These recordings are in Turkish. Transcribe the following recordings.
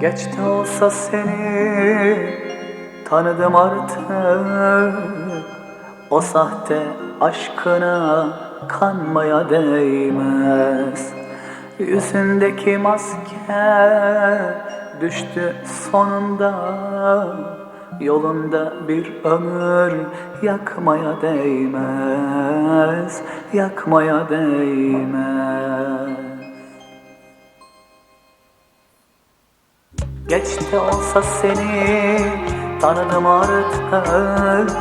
Geç de olsa seni tanıdım artık. O sahte aşkına kanmaya değmez. Yüzündeki maske düştü sonunda. Yolunda bir ömür yakmaya değmez Yakmaya değmez Geç de olsa seni tanıdım artık.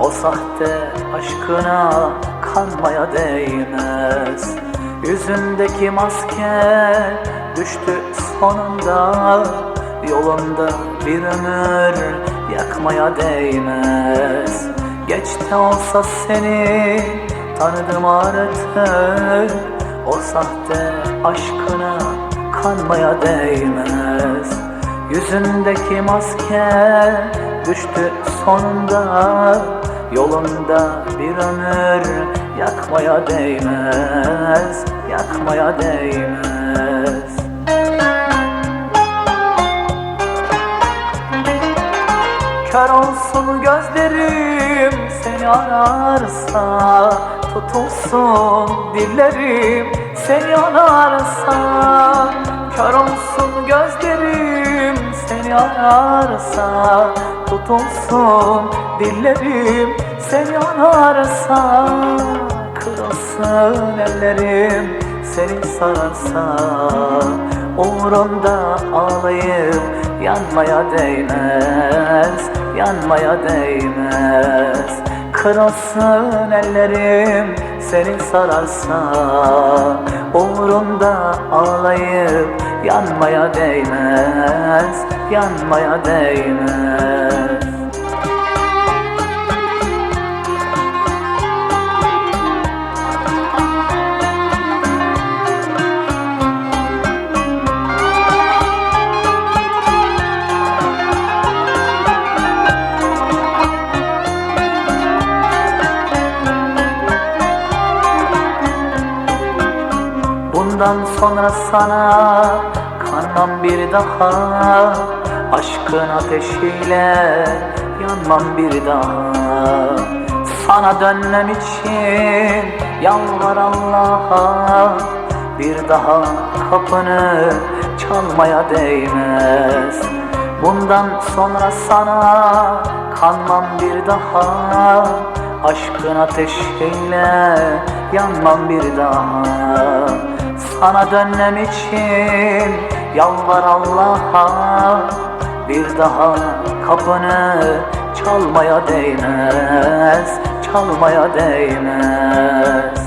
O sahte aşkına kanmaya değmez. Yüzündeki maske düştü sonunda. Yolunda bir ömür yakmaya değmez. Geç de olsa seni tanıdım artık. O sahte aşkına kanmaya değmez Yüzündeki maske düştü sonunda Yolunda bir ömür yakmaya değmez Yakmaya değmez. Kör olsun gözlerim seni ararsa Tutulsun dillerim seni ararsa Kör olsun gözlerim seni ararsa Tutulsun dillerim seni ararsa Kırılsın ellerim. Seni sararsa Umurumda ağlayıp yanmaya değmez Yanmaya değmez. Kırılsın ellerim seni sararsa Umurumda ağlayıp yanmaya değmez Yanmaya değmez sonra sana kanmam bir daha Aşkın ateşiyle yanmam bir daha. Sana dönmem için yalvar Allah'a Bir daha kapını çalmaya değmez. Bundan sonra sana kanmam bir daha Aşkın ateşiyle yanmam bir daha Sana dönmem için yalvar Allah'a Bir daha kapını çalmaya değmez Çalmaya değmez.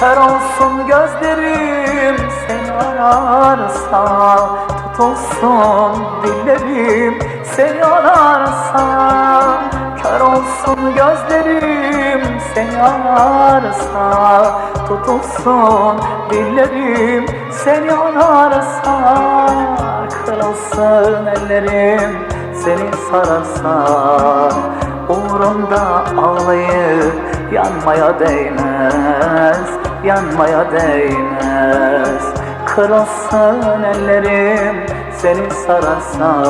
Kör olsun gözlerim seni ararsa Tutulsun dillerim seni ararsa Kör olsun gözlerim seni ararsa Tutulsun dillerim. Seni ararsa Kırılsın ellerim. Seni sararsa Umurumda ağlayıp yanmaya değmez Yanmaya değmez. Kırılsın ellerim seni sararsa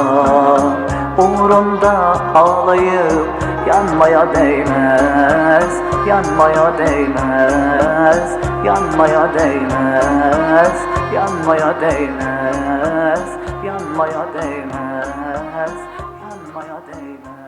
Umurumda ağlayıp yanmaya değmez Yanmaya değmez Yanmaya değmez Yanmaya değmez Yanmaya değmez Yanmaya değmez